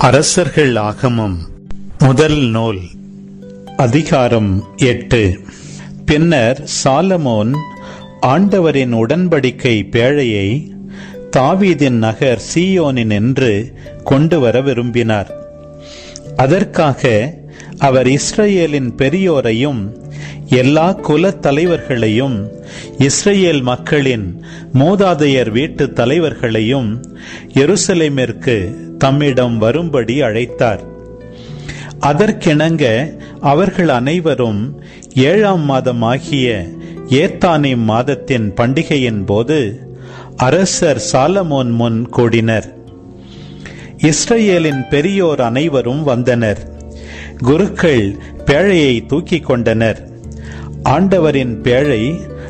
அரசர்கள் ஆகமம். முதல் நூல். அதிகாரம் எட்டு. பின்னர் சாலமோன் ஆண்டவரின் உடன்படிக்கை பேழையை தாவீதின் நகர் சீயோனின் என்று கொண்டு வர விரும்பினார். அதற்காக அவர் இஸ்ரேலின் பெரியோரையும் எல்லா குலத் தலைவர்களையும் இஸ்ரேல் மக்களின் மூதாதையர் வீட்டு தலைவர்களையும் எருசலேமிற்கு தம்மிடம் வரும்படி அழைத்தார். அதற்கிணங்க அவர்கள் அனைவரும் ஏழாம் மாதமாகிய ஏத்தானிம் மாதத்தின் பண்டிகையின் போது அரசர் சாலமோன் முன் கூடினர். இஸ்ரேலின் பெரியோர் அனைவரும் வந்தனர். குருக்கள் பேழையை தூக்கி கொண்டனர். ஆண்டவரின் பேழை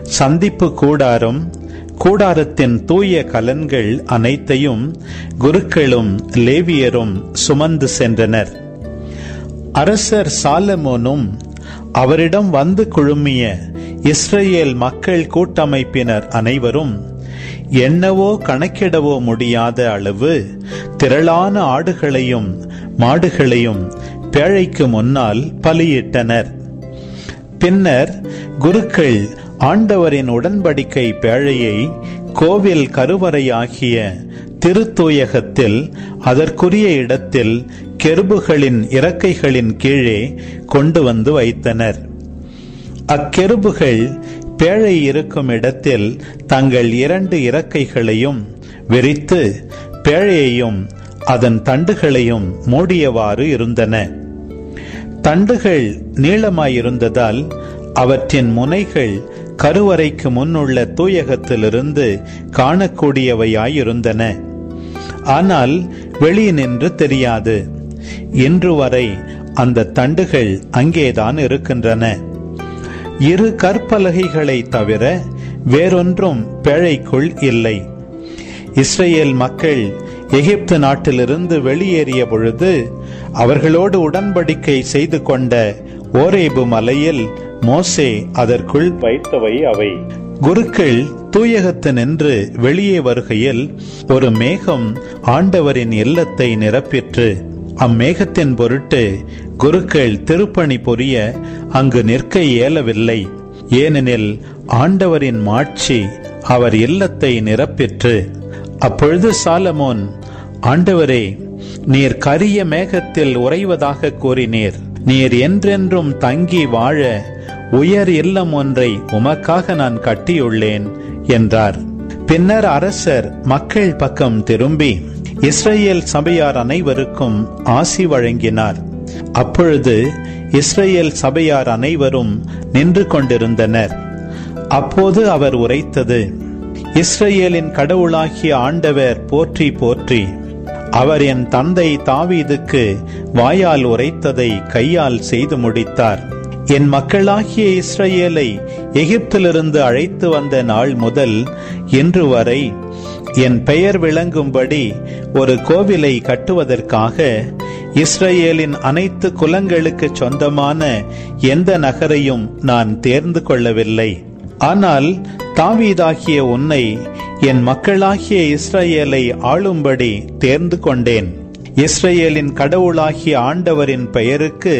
சந்திப்பு கூடாரம் கூடாரத்தின் தூய கலன்கள் அனைத்தையும் குருக்களும் லேவியரும் சுமந்து சென்றனர். அரசர் சாலமோனும் அவரிடம் வந்து குழுமிய இஸ்ரேல் மக்கள் கூட்டமைப்பினர் அனைவரும் என்னவோ கணக்கிடவோ முடியாத அளவு திரளான ஆடுகளையும் மாடுகளையும் பேழைக்கு முன்னால் பலியிட்டனர். பின்னர் குருக்கள் ஆண்டவரின் உடன்படிக்கை பேழையை கோவில் கருவறையாகிய திருத்தூயகத்தில் அதற்குரிய இடத்தில் கெருபுகளின் இறக்கைகளின் கீழே கொண்டு வந்து வைத்தனர். அக்கெருபுகள் பேழை இருக்கும் இடத்தில் தங்கள் இரண்டு இறக்கைகளையும் விரித்து பேழையையும் அதன் தண்டுகளையும் மூடியவாறு இருந்தன. தண்டுகள் நீளமாயிருந்ததால் அவற்றின் முனைகள் கருவறைக்கு முன்னுள்ள தூயகத்திலிருந்து காணக்கூடியவையாயிருந்தன. ஆனால் வெளியே நின்று தெரியாது. இன்று வரை அந்த தண்டுகள் அங்கேதான் இருக்கின்றன. இரு கற்பலகைகளை தவிர வேறொன்றும் பேழைக்குள் இல்லை. இஸ்ரேல் மக்கள் எகிப்து நாட்டிலிருந்து வெளியேறிய பொழுது அவர்களோடு உடன்படிக்கை செய்து கொண்ட ஓரேபு மலையில் மோசே அதற்குள் வைத்தவை அவை. குருக்கள் தூயகத்து நின்று வெளியே வருகையில் ஒரு மேகம் ஆண்டவரின் இல்லத்தை நிரப்பிற்று. அம்மேகத்தின் பொருட்டு குருக்கள் திருப்பணி புரிய அங்கு நிற்க இயலவில்லை. ஏனெனில் ஆண்டவரின் மாட்சி அவர் இல்லத்தை நிரப்பிற்று. அப்பொழுது சாலமோன் ஆண்டவரே நீர் கரிய மேகத்தில் உறைவதாக கூறினீர். நீர் என்றென்றும் தங்கி வாழ உயர் இல்லம் ஒன்றை உமக்காக நான் கட்டியுள்ளேன் என்றார். பின்னர் அரசர் மக்கள் பக்கம் திரும்பி இஸ்ரேல் சபையார் அனைவருக்கும் ஆசி வழங்கினார். அப்பொழுது இஸ்ரேல் சபையார் அனைவரும் நின்று கொண்டிருந்தனர். அப்போது அவர் உரைத்தது இஸ்ரேலின் கடவுளாகிய ஆண்டவர் போற்றி போற்றி அவர் என் தந்தை தாவீதுக்கு வாயால் உரைத்ததை கையால் செய்து முடித்தார். என் மக்களாகிய இஸ்ரேலை எகிப்திலிருந்து அழைத்து வந்த நாள் முதல் இன்று வரை என் பெயர் விளங்கும்படி ஒரு கோவிலை கட்டுவதற்காக இஸ்ரேலின் அனைத்து குலங்களுக்கு சொந்தமான எந்த நகரையும் நான் தேர்ந்து கொள்ளவில்லை. ஆனால் தாவீதாகிய உன்னை என் மக்களாகிய இஸ்ரேலை ஆளும்படி தேர்ந்து கொண்டேன் இஸ்ரேலின் கடவுளாகிய ஆண்டவரின் பெயருக்கு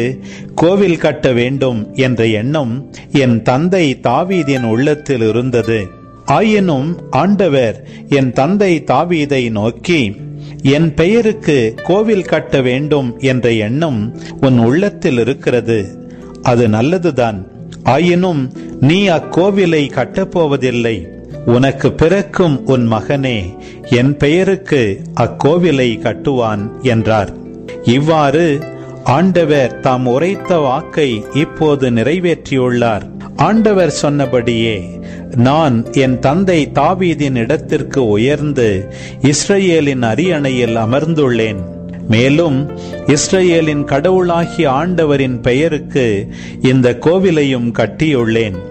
கோவில் கட்ட வேண்டும் என்ற எண்ணம் என் தந்தை தாவீதின் உள்ளத்தில் இருந்தது. ஆயினும் ஆண்டவர் என் தந்தை தாவீதை நோக்கி என் பெயருக்கு கோவில் கட்ட வேண்டும் என்ற எண்ணம் உன் உள்ளத்தில் இருக்கிறது. அது நல்லதுதான். ஆயினும் நீ அக்கோவிலை கட்டப்போவதில்லை உனக்கு பிறக்கும் உன் மகனே என் பெயருக்கு அக்கோவிலை கட்டுவான் என்றார். இவ்வாறு ஆண்டவர் தாம் உரைத்த வாக்கை இப்போது நிறைவேற்றியுள்ளார். ஆண்டவர் சொன்னபடியே நான் என் தந்தை தாவீதின் இடத்திற்கு உயர்ந்து இஸ்ரேலின் அரியணையில் அமர்ந்துள்ளேன். மேலும் இஸ்ரேலின் கடவுளாகிய ஆண்டவரின் பெயருக்கு இந்த கோவிலையும் கட்டியுள்ளேன்.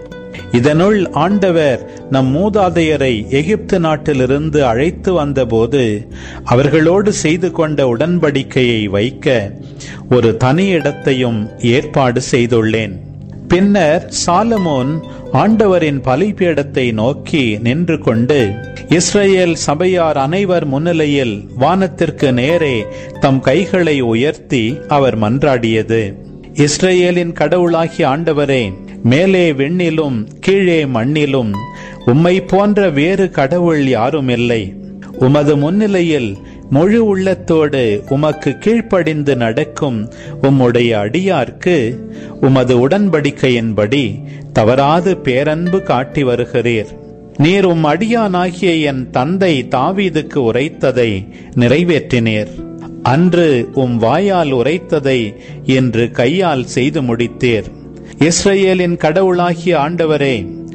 இதனுள் ஆண்டவர் நம் மூதாதையரை எகிப்து நாட்டிலிருந்து அழைத்து வந்தபோது அவர்களோடு செய்து கொண்ட உடன்படிக்கையை வைக்க ஒரு தனி இடத்தையும் ஏற்பாடு செய்துள்ளேன். பின்னர் சாலமோன் ஆண்டவரின் பலிபீடத்தை நோக்கி நின்று கொண்டு இஸ்ரேல் சபையார் அனைவர் முன்னிலையில் வானத்திற்கு நேரே தம் கைகளை உயர்த்தி அவர் மன்றாடியது. இஸ்ரேலின் கடவுளாகிய ஆண்டவரே மேலே விண்ணிலும் கீழே மண்ணிலும் உம்மை போன்ற வேறு கடவுள் யாரும் இல்லை. உமது முன்னிலையில் முழு உள்ளத்தோடு உமக்கு கீழ்ப்படிந்து நடக்கும் உம்முடைய அடியார்க்கு உமது உடன்படிக்கையின்படி தவறாது பேரன்பு காட்டி வருகிறீர். நீர் உம் அடியானாகிய என் தந்தை தாவீதுக்கு உரைத்ததை நிறைவேற்றினீர். அன்று உம் வாயால் உரைத்ததை இன்று கையால் செய்து முடித்தீர். இஸ்ரேலின் கடவுளாகிய ஆண்டவரே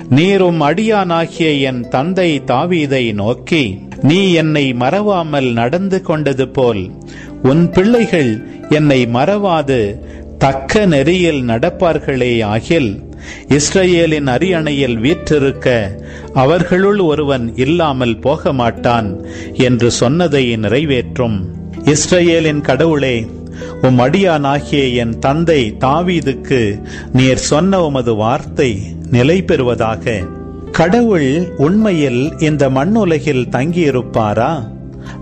நீரும் அடியானாகிய என் தந்தை தாவீதை நோக்கி நீ என்னை மறவாமல் நடந்து கொண்டது போல் உன் பிள்ளைகள் என்னை மறவாது தக்க நெறியில் நடப்பார்களே ஆகில் இஸ்ரேலின் அரியணையில் வீற்றிருக்க அவர்களுள் ஒருவன் இல்லாமல் போக மாட்டான் என்று சொன்னதை நிறைவேற்றும். இஸ்ரேலின் கடவுளே உம் அடியானாகிய என் தந்தை தாவீதுக்கு நீர் சொன்ன உமது வார்த்தை நிலை பெறுவதாக. கடவுள் உண்மையில் இந்த மண்ணுலகில் தங்கியிருப்பாரா?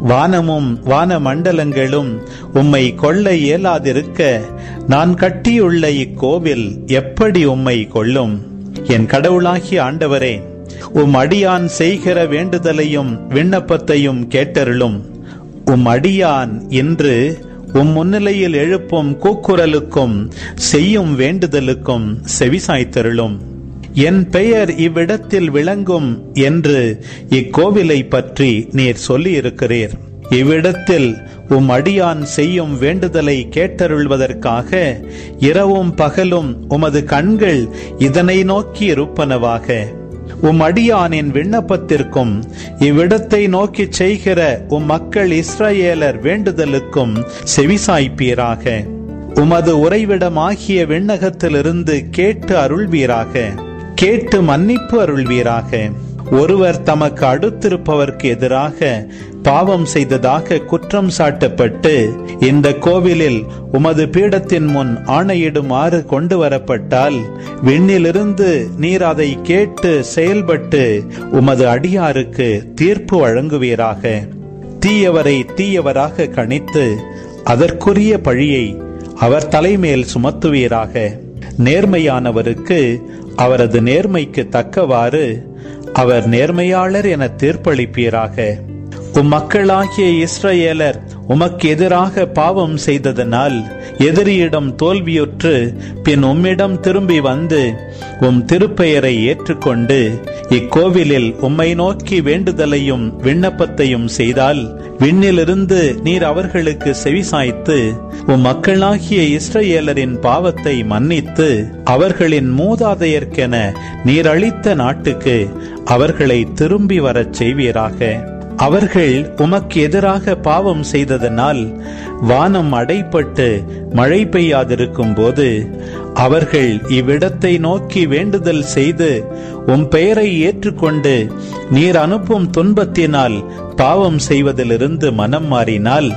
வானமும் வான மண்டலங்களும் உம்மை கொள்ள இயலாதிருக்க நான் கட்டியுள்ள இக்கோவில் எப்படி உம்மை கொள்ளும்? என் கடவுளாகிய ஆண்டவரே உம் அடியான் செய்கிற வேண்டுதலையும் விண்ணப்பத்தையும் கேட்டருளும். உம் அடியான் இன்று உம் முன்னிலையில் எழுப்பும் கூக்குரலுக்கும் செய்யும் வேண்டுதலுக்கும் செவிசாய்த்தருளும். என் பெயர் இவ்விடத்தில் விளங்கும் என்று இக்கோவிலை பற்றி நீர் சொல்லியிருக்கிறீர். இவ்விடத்தில் உம் அடியான் செய்யும் வேண்டுதலை கேட்டருள்வதற்காக இரவும் பகலும் உமது கண்கள் இதனை நோக்கி இருப்பனவாக. உம் அடியானின் விண்ணப்பத்திற்கும் இவ்விடத்தை நோக்கி செய்கிற உம் மக்கள் இஸ்ரேலர் வேண்டுதலுக்கும் செவிசாய்ப்பீராக. உமது உறைவிடமாகிய விண்ணகத்திலிருந்து கேட்டு அருள்வீராக. கேட்டு மன்னிப்பு அருள்வீராக. ஒருவர் தமக்கு அடுத்திருப்பவர்க்கு எதிராக பாவம் செய்ததாக குற்றம் சாட்டப்பட்டு இந்த கோவிலில் உமது பீடத்தின் முன் ஆணையிடுமாறு கொண்டு வரப்பட்டால் விண்ணிலிருந்து நீர் அதை கேட்டு செயல்பட்டு உமது அடியாருக்கு தீர்ப்பு வழங்குவீராக. தீயவரை தீயவராக கணித்து அதற்குரிய பழியை அவர் தலைமேல் சுமத்துவீராக. நேர்மையானவருக்கு அவரது நேர்மைக்கு தக்கவாறு அவர் நேர்மையாளர் என தீர்ப்பளிப்பீராக. உம் மக்களாகிய இஸ்ரவேலர் உமக்கு எதிராக பாவம் செய்ததனால் எதிரியிடம் தோல்வியுற்று பின் உம்மிடம் திரும்பி வந்து உம் திருப்பெயரை ஏற்றுக்கொண்டு இக்கோவிலில் உம்மை நோக்கி வேண்டுதலையும் விண்ணப்பத்தையும் செய்தால் விண்ணிலிருந்து நீர் அவர்களுக்கு செவிசாய்த்து உம் மக்களாகிய இஸ்ரேலரின் பாவத்தை மன்னித்து அவர்களின் மூதாதையர்க்கென நீர் அளித்த நாட்டுக்கு அவர்களை திரும்பி வரச் செய்வீராக. அவர்கள் உமக்கு எதிராக பாவம் செய்ததனால் வானம் அடைப்பட்டு மழை பெய்யாதிருக்கும் போது அவர்கள் இவ்விடத்தை நோக்கி வேண்டுதல் செய்து உம் பெயரை ஏற்றுக்கொண்டு நீர் அனுப்பும் துன்பத்தினால் பாவம் செய்வதிலிருந்து மனம் மாறினால்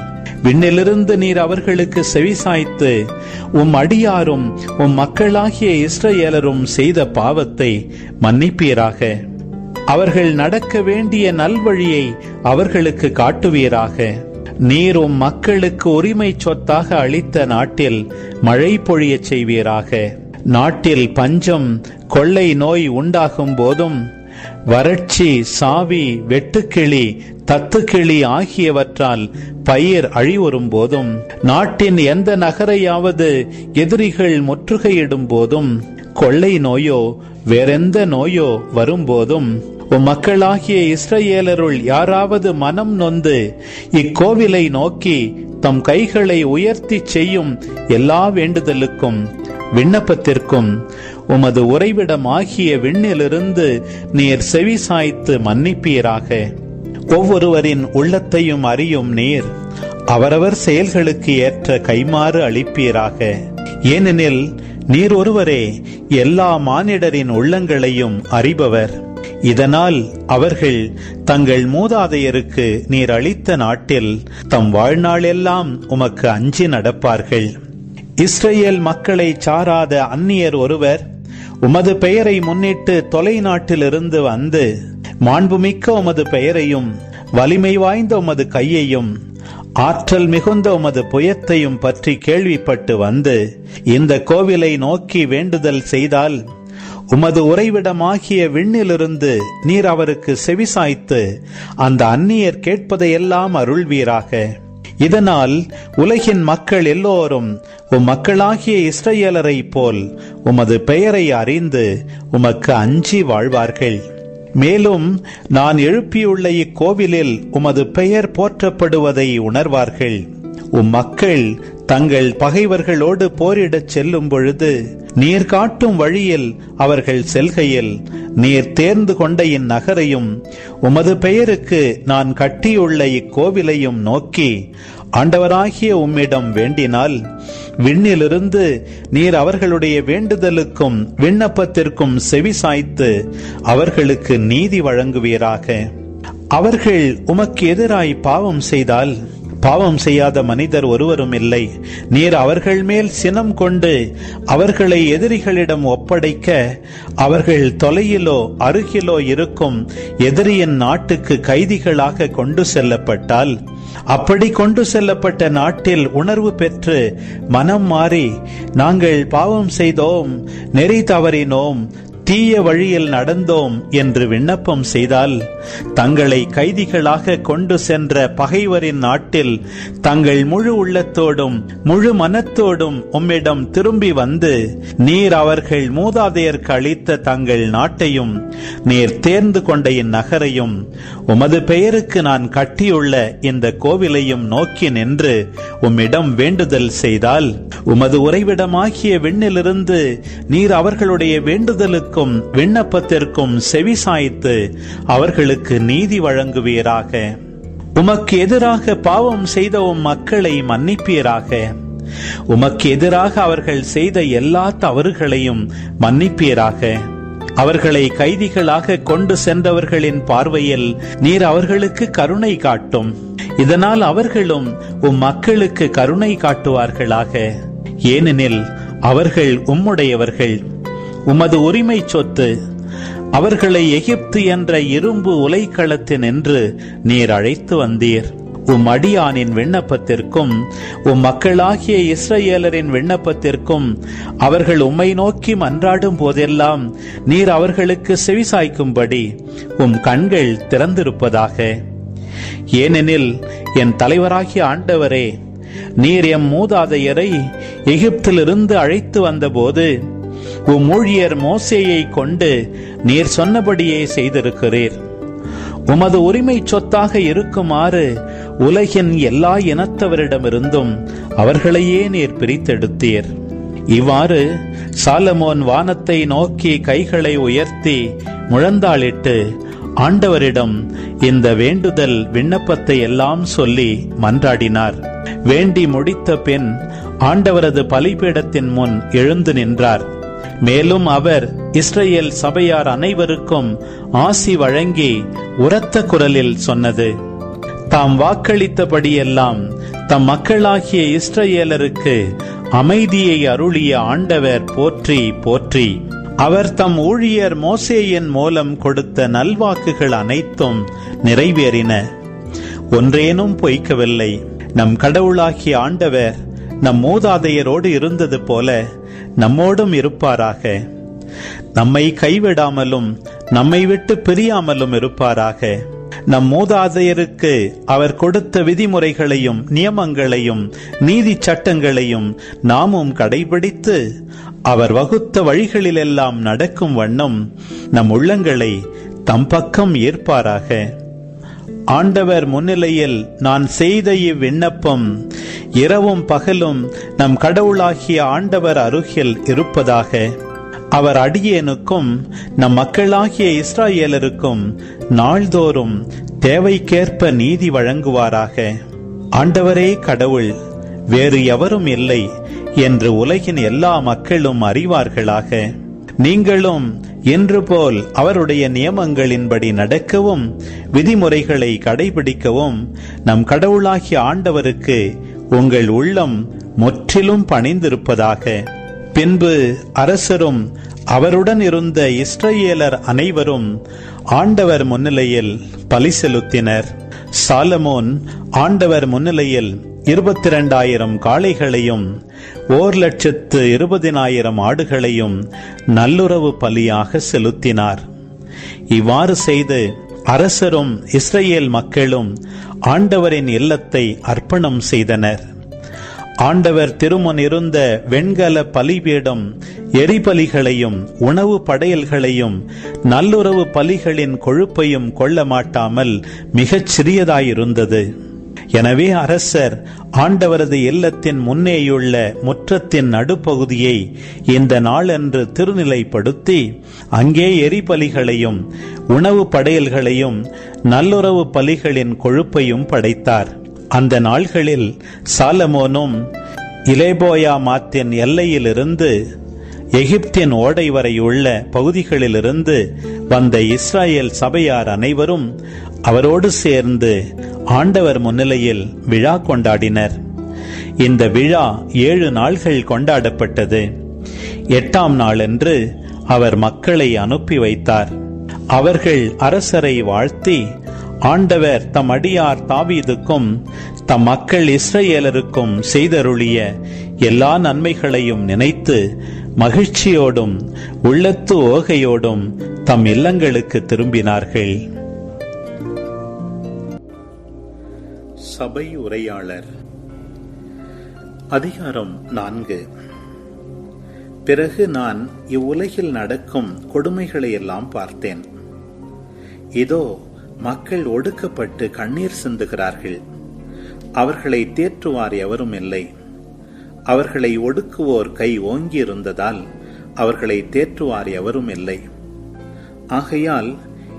விண்ணிலிருந்து நீர் அவர்களுக்கு செவிசாய்த்து உம் அடியாரும் உம் மக்களாகிய இஸ்ரேலரும் செய்த பாவத்தை மன்னிப்பீராக. அவர்கள் நடக்க வேண்டிய நல்வழியை அவர்களுக்கு காட்டுவீராக. நீரும் மக்களுக்கு உரிமை சொத்தாக அளித்த நாட்டில் மழை பொழியச் செய்வீராக. நாட்டில் பஞ்சம் கொள்ளை நோய் உண்டாகும் போதும் வறட்சி சாவி வெட்டுக்கிளி தத்துக்கிளி ஆகியவற்றால் பயிர் அழிவுறும் போதும் நாட்டின் எந்த நகரையாவது எதிரிகள் முற்றுகையிடும் போதும் கொள்ளை நோயோ வேறெந்த நோயோ வரும்போதும் உம் மக்களாகிய இஸ்ரேலருள் யாராவது மனம் நொந்து இக்கோவிலை நோக்கி தம் கைகளை உயர்த்தி செய்யும் எல்லா வேண்டுதலுக்கும் விண்ணப்பத்திற்கும் உமது உறைவிடமாகிய விண்ணிலிருந்து நீர் செவி சாய்த்து மன்னிப்பீராக. ஒவ்வொருவரின் உள்ளத்தையும் அறியும் நீர் அவரவர் செயல்களுக்கு ஏற்ற கைமாறு அளிப்பீராக. ஏனெனில் நீர் ஒருவரே எல்லா மானிடரின் உள்ளங்களையும் அறிபவர். இதனால் அவர்கள் தங்கள் மூதாதையருக்கு நீர் அளித்த நாட்டில் தம் வாழ்நாளெல்லாம் உமக்கு அஞ்சி நடப்பார்கள். இஸ்ரேல் மக்களை சாராத அந்நியர் ஒருவர் உமது பெயரை முன்னிட்டு தொலைநாட்டிலிருந்து வந்து மாண்புமிக்க உமது பெயரையும் வலிமை வாய்ந்த உமது கையையும் ஆற்றல் மிகுந்த உமது புயத்தையும் பற்றி கேள்விப்பட்டு வந்து இந்த கோவிலை நோக்கி வேண்டுதல் செய்தால் உமது உறைவிடமாகிய விண்ணிலிருந்து நீர் அவருக்கு செவிசாய்த்து அந்த அந்நியர் கேட்பதையெல்லாம் அருள்வீராக. இதனால் உலகின் மக்கள் எல்லோரும் உம் மக்களாகிய இஸ்ரேலரை போல் உமது பெயரை அறிந்து உமக்கு அஞ்சி வாழ்வார்கள். மேலும் நான் எழுப்பியுள்ள இக்கோவிலில் உமது பெயர் போற்றப்படுவதை உணர்வார்கள். உம் மக்கள் தங்கள் பகைவர்களோடு போரிடச் செல்லும் பொழுது நீர் காட்டும் வழியில் அவர்கள் செல்கையில் நீர் தேர்ந்து கொண்ட இந்நகரையும் உமது பெயருக்கு நான் கட்டியுள்ள இக்கோவிலையும் நோக்கி ஆண்டவராகிய உம்மிடம் வேண்டினால் விண்ணிலிருந்து நீர் அவர்களுடைய வேண்டுதலுக்கும் விண்ணப்பத்திற்கும் செவி சாய்த்து அவர்களுக்கு நீதி வழங்குவீராக. அவர்கள் உமக்கு எதிராய் பாவம் செய்தால் பாவம் செய்யாத மனிதர் ஒருவரும் இல்லை. நீர் அவர்கள் மேல் சினம் கொண்டு அவர்களை எதிரிகளிடம் ஒப்படைக்க அவர்கள் தொலையிலோ அருகிலோ இருக்கும் எதிரியின் நாட்டுக்கு கைதிகளாக கொண்டு செல்லப்பட்டால் அப்படி கொண்டு செல்லப்பட்ட நாட்டில் உணர்வு பெற்று மனம் மாறி நாங்கள் பாவம் செய்தோம் நெறி தவறினோம் தீய வழியில் நடந்தோம் என்று விண்ணப்பம் செய்தால் தங்களை கைதிகளாக கொண்டு சென்ற பகைவரின் நாட்டில் தங்கள் முழு உள்ளத்தோடும் முழு மனத்தோடும் உம்மிடம் திரும்பி வந்து நீர் அவர்கள் மூதாதையர்க்கு அளித்த தங்கள் நாட்டையும் நீர் தேர்ந்து கொண்ட இந்நகரையும் உமது பெயருக்கு நான் கட்டியுள்ள இந்த கோவிலையும் நோக்கி நின்று உம்மிடம் வேண்டுதல் செய்தால் உமது உறைவிடமாகிய விண்ணிலிருந்து நீர் அவர்களுடைய வேண்டுதலுக்கும் விண்ணப்பத்திற்கும் செவி சாய்த்து அவர்களுக்கு நீதி வழங்குவீராக. உமக்கு எதிராக பாவம் செய்த உம் மக்களை மன்னிப்பீராக. உமக்கு எதிராக அவர்கள் செய்த எல்லா தவறுகளையும் மன்னிப்பீராக. அவர்களை கைதிகளாக கொண்டு சென்றவர்களின் பார்வையில் நீர் அவர்களுக்கு கருணை காட்டும். இதனால் அவர்களும் உம் மக்களுக்கு கருணை காட்டுவார்களாக. ஏனெனில் அவர்கள் உம்முடையவர்கள். உமது உரிமை சொத்து. அவர்களை எகிப்து என்ற இரும்பு உலைக்களத்தினின்று நீர் அழைத்து வந்தீர். உம் அடியானின் விண்ணப்பத்திற்கும் உம் மக்களாகிய இஸ்ரேலரின் விண்ணப்பத்திற்கும் அவர்கள் உம்மை நோக்கி மன்றாடும் போதெல்லாம் நீர் அவர்களுக்கு செவிசாய்க்கும்படி உம் கண்கள் திறந்திருப்பதாக. ஏனெனில் என் தலைவராகிய ஆண்டவரே நீர் எம் மூதாதையரை எகிப்திலிருந்து அழைத்து வந்தபோது உம் ஊழியர் மோசேயை கொண்டு நீர் சொன்னபடியே செய்திருக்கிறீர். உமது உரிமை சொத்தாக இருக்குமாறு உலகின் எல்லா இனத்தவரிடமிருந்தும் அவர்களையே நீர் பிரித்தெடுத்தீர். இவ்வாறு சாலமோன் வானத்தை நோக்கி கைகளை உயர்த்தி முழந்தாளிட்டு ஆண்டவரிடம் இந்த வேண்டுதல் விண்ணப்பத்தை எல்லாம் சொல்லி மன்றாடினார். வேண்டி முடித்த பின் ஆண்டவரது பலிபீடத்தின் முன் எழுந்து நின்றார். மேலும் அவர் இஸ்ரேல் சபையார் அனைவருக்கும் ஆசி வழங்கி உரத்த குரலில் சொன்னது. தாம் வாக்களித்தபடியெல்லாம் தம் மக்களாகிய இஸ்ரேலருக்கு அமைதியை அருளிய ஆண்டவர் போற்றி போற்றி. அவர் தம் ஊழியர் மோசேயின் மூலம் கொடுத்த நல்வாக்குகள் அனைத்தும் நிறைவேறின. ஒன்றேனும் பொய்க்கவில்லை. நம் கடவுளாகிய ஆண்டவர் நம் மூதாதையரோடு இருந்தது போல நம்மோடும் இருப்பாராக. நம்மை கைவிடாமலும் நம்மை விட்டு பிரியாமலும் இருப்பாராக. நம் மூதாதையருக்கு அவர் கொடுத்த விதிமுறைகளையும் நியமங்களையும் நீதி சட்டங்களையும் நாமும் கடைபிடித்து அவர் வகுத்த வழிகளிலெல்லாம் நடக்கும் வண்ணம் நம் உள்ளங்களை தம் பக்கம் ஏற்பாராக. ஆண்டவர் முன்னிலையில் நான் செய்த இவ்விண்ணப்பம் இரவும் பகலும் நம் கடவுளாகிய ஆண்டவர் அருகில் இருப்பதாக அவர் அடியேனுக்கும் நம் மக்களாகிய இஸ்ராயேலருக்கும் நாள்தோறும் தேவைக்கேற்ப நீதி வழங்குவாராக. ஆண்டவரே கடவுள் வேறு எவரும் இல்லை என்று உலகின் எல்லா மக்களும் அறிவார்களாக. நீங்களும் இன்று போல் அவருடைய நியமங்களின்படி நடக்கவும் விதிமுறைகளை கடைபிடிக்கவும் நம் கடவுளாகிய ஆண்டவருக்கு உங்கள் உள்ளம் முற்றிலும் பணிந்திருப்பதாக. பின்பு அரசரும் அவருடன் இருந்த இஸ்ரேலர் அனைவரும் ஆண்டவர் முன்னிலையில் பலி செலுத்தினர். சாலமோன் ஆண்டவர் முன்னிலையில் இருபத்தி இரண்டாயிரம் காளைகளையும் ஓர் லட்சத்து இருபதினாயிரம் ஆடுகளையும் நல்லுறவு பலியாக செலுத்தினார். இவ்வாறு செய்து அரசரும் இஸ்ரேல் மக்களும் ஆண்டவரின் இல்லத்தை அர்ப்பணம் செய்தனர். ஆண்டவர் திருமுன் இருந்த வெண்கல பலிபீடம் எரிபலிகளையும் உணவு படையல்களையும் நல்லுறவு பலிகளின் கொழுப்பையும் கொள்ள மாட்டாமல் மிகச் சிறியதாயிருந்தது. எனவே அரசர் ஆண்டவரது இல்லத்தின் முன்னேயுள்ள முற்றத்தின் நடுப்பகுதியை இந்த நாளன்று திருநிலைப்படுத்தி அங்கே எரிபலிகளையும் உணவு படையல்களையும் நல்லுறவு பலிகளின் கொழுப்பையும் படைத்தார். அந்த நாள்களில் சாலமோனும் இலேபோயா மாத்தின் எல்லையிலிருந்து எகிப்தின் ஓடை வரை உள்ள பகுதிகளிலிருந்து வந்த இஸ்ராயேல் சபையார் அனைவரும் அவரோடு சேர்ந்து ஆண்டவர் முன்னிலையில் விழா கொண்டாடினர். இந்த விழா ஏழு நாள்கள் கொண்டாடப்பட்டது. எட்டாம் நாளன்று அவர் மக்களை அனுப்பி வைத்தார். அவர்கள் அரசரை வாழ்த்தி ஆண்டவர் தம் அடியார் தாவீதுக்கும் தம் மக்கள் இஸ்ரேலருக்கும் செய்தருளிய எல்லா நன்மைகளையும் நினைத்து மகிழ்ச்சியோடும் உள்ளத்து ஓகையோடும் தம் இல்லங்களுக்கு திரும்பினார்கள். சபை உரையாளர். அதிகாரம் நான்கு. பிறகு நான் இவ்வுலகில் நடக்கும் கொடுமைகளை எல்லாம் பார்த்தேன். இதோ மக்கள் ஒடுக்கப்பட்டு கண்ணீர் சிந்துகிறார்கள். அவர்களை தேற்றுவார் எவரும் இல்லை. அவர்களை ஒடுக்குவோர் கை ஓங்கியிருந்ததால் அவர்களை தேற்றுவார் எவரும் இல்லை. ஆகையால்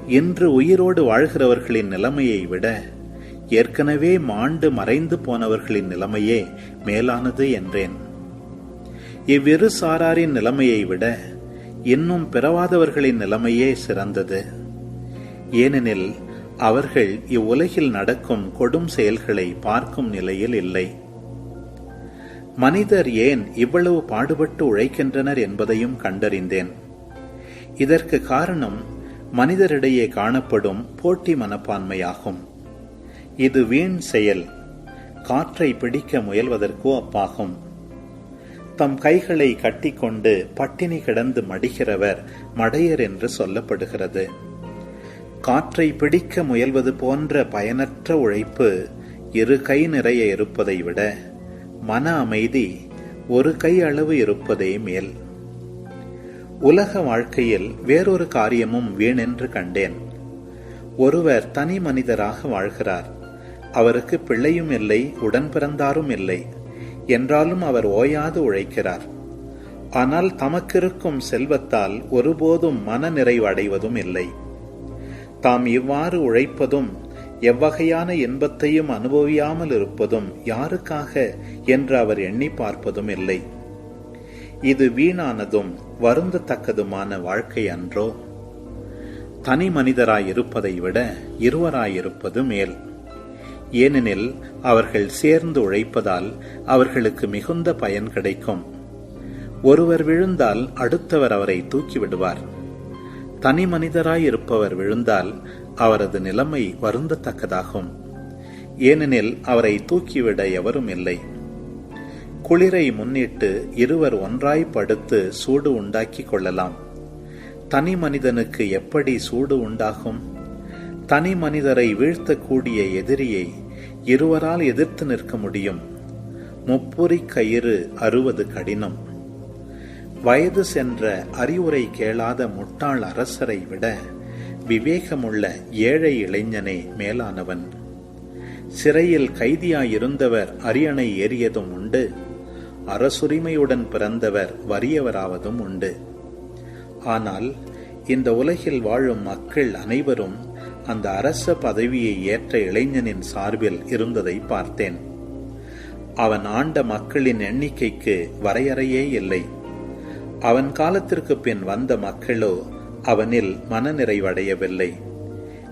இன்று உயிரோடு வாழ்கிறவர்களின் நிலைமையை விட ஏற்கனவே மாண்டு மறைந்து போனவர்களின் நிலைமையே மேலானது என்றேன். இவ்விரு சாராரின் நிலைமையை விட இன்னும் பிறவாதவர்களின் நிலைமையே சிறந்தது. ஏனெனில் அவர்கள் இவ்வுலகில் நடக்கும் கொடும் செயல்களை பார்க்கும் நிலையில் இல்லை. மனிதர் ஏன் இவ்வளவு பாடுபட்டு உழைக்கின்றனர் என்பதையும் கண்டறிந்தேன். இதற்கு காரணம் மனிதரிடையே காணப்படும் போட்டி மனப்பான்மையாகும். இது வீண் செயல். காற்றை பிடிக்க முயல்வதற்கோ அப்பாகும். தம் கைகளை கட்டிக்கொண்டு பட்டினி கிடந்து மடிகிறவர் மடையர் என்று சொல்லப்படுகிறது. காற்றை பிடிக்க முயல்வது போன்ற பயனற்ற உழைப்பு இரு கை நிறைய இருப்பதை விட மன அமைதி ஒரு கை அளவு இருப்பதே மேல். உலக வாழ்க்கையில் வேறொரு காரியமும் வீணென்று கண்டேன். ஒருவர் தனி மனிதராக வாழ்கிறார். அவருக்கு பிள்ளையும் இல்லை உடன் பிறந்தாரும் இல்லை. என்றாலும் அவர் ஓயாது உழைக்கிறார். ஆனால் தமக்கிருக்கும் செல்வத்தால் ஒருபோதும் மன நிறைவடைவதும் இல்லை. தாம் இவ்வாறு உழைப்பதும் எவ்வகையான இன்பத்தையும் அனுபவியாமல் இருப்பதும் யாருக்காக என்று அவர் எண்ணி பார்ப்பதும் இல்லை. இது வீணானதும் வருந்தத்தக்கதுமான வாழ்க்கை அன்றோ? தனி மனிதராயிருப்பதை விட இருவராயிருப்பது மேல். ஏனெனில் அவர்கள் சேர்ந்து உழைப்பதால் அவர்களுக்கு மிகுந்த பயன் கிடைக்கும். ஒருவர் விழுந்தால் அடுத்தவர் அவரை தூக்கிவிடுவார் தனி மனிதராயிருப்பவர் விழுந்தால் அவரது நிலைமை வருந்தத்தக்கதாகும். ஏனெனில் அவரை தூக்கிவிட எவரும் இல்லை. குளிரை முன்னிட்டு இருவர் ஒன்றாய் படுத்து சூடு உண்டாக்கிக் கொள்ளலாம். தனி மனிதனுக்கு எப்படி சூடு உண்டாகும்? தனி மனிதரை வீழ்த்தக்கூடிய எதிரியை இருவரால் எதிர்த்து நிற்க முடியும். முப்புரி கயிறு அறுவது கடினம். வயது சென்ற அறிவுரை கேளாத முட்டாள் அரசரை விட விவேகமுள்ள ஏழை இளைஞனே மேலானவன். சிறையில் கைதியாயிருந்தவர் அரியணை ஏறியதும் உண்டு. அரசுரிமையுடன் பிறந்தவர் வறியவராவதும் உண்டு. ஆனால் இந்த உலகில் வாழும் மக்கள் அனைவரும் அந்த அரச பதவியை ஏற்ற இளைஞனின் சார்பில் இருந்ததை பார்த்தேன். அவன் ஆண்ட மக்களின் எண்ணிக்கைக்கு வரையறையே இல்லை. அவன் காலத்திற்கு பின் வந்த மக்களோ அவனில் மனநிறைவடையவில்லை.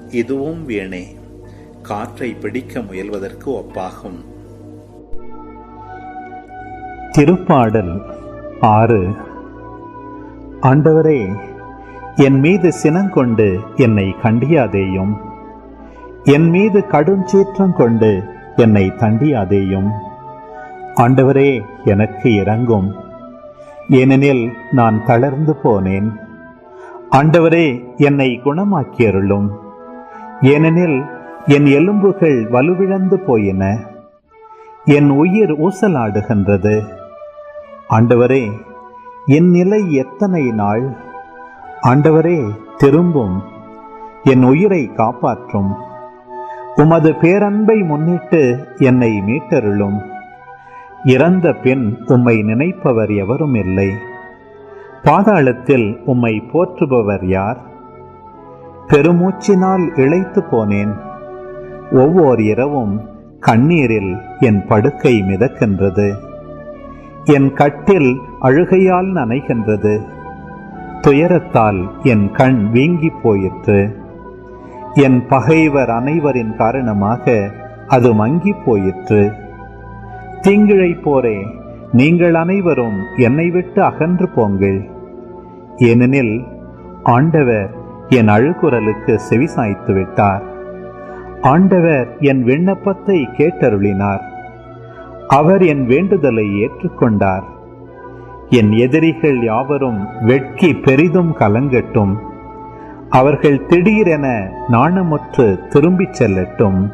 இதுவும் வீணே. காற்றை பிடிக்க முயல்வதற்கு ஒப்பாகும். திருப்பாடல் ஆறு. ஆண்டவரே என் மீது சினங்கொண்டு என்னை கண்டியாதேயும். என் மீது கடும் சீற்றம் கொண்டு என்னை தண்டியாதேயும். ஆண்டவரே எனக்கு இறங்கும் ஏனெனில் நான் தளர்ந்து போனேன். ஆண்டவரே என்னை குணமாக்கியருளும். ஏனெனில் என் எலும்புகள் வலுவிழந்து போயின. என் உயிர் ஊசலாடுகின்றது. ஆண்டவரே என் நிலை எத்தனை நாள்? ஆண்டவரே திரும்பும். என் உயிரை காப்பாற்றும். உமது பேரன்பை முன்னிட்டு என்னை மீட்டருளும். இறந்த பின் உம்மை நினைப்பவர் எவரும் இல்லை. பாதாளத்தில் உம்மை போற்றுபவர் யார்? பெருமூச்சினால் இழைத்து போனேன். ஒவ்வொரு இரவும் கண்ணீரில் என் படுக்கை மிதக்கின்றது. என் கட்டில் அழுகையால் நனைகின்றது. துயரத்தால் என் கண் வீங்கி போயிற்று. என் பகைவர் அனைவரின் காரணமாக அது மங்கி போயிற்று. தீங்கிழை போரே நீங்கள் அனைவரும் என்னை விட்டு அகன்று போங்கள். ஏனெனில் ஆண்டவர் என் அழுகுரலுக்கு செவிசாய்த்து விட்டார். ஆண்டவர் என் விண்ணப்பத்தை கேட்டருளினார். அவர் என் வேண்டுதலை ஏற்றுக்கொண்டார். என் எதிரிகள் யாவரும் வெட்கி பெரிதும் கலங்கட்டும். அவர்கள் திடீரென நாணமுற்று திரும்பிச் செல்லட்டும்.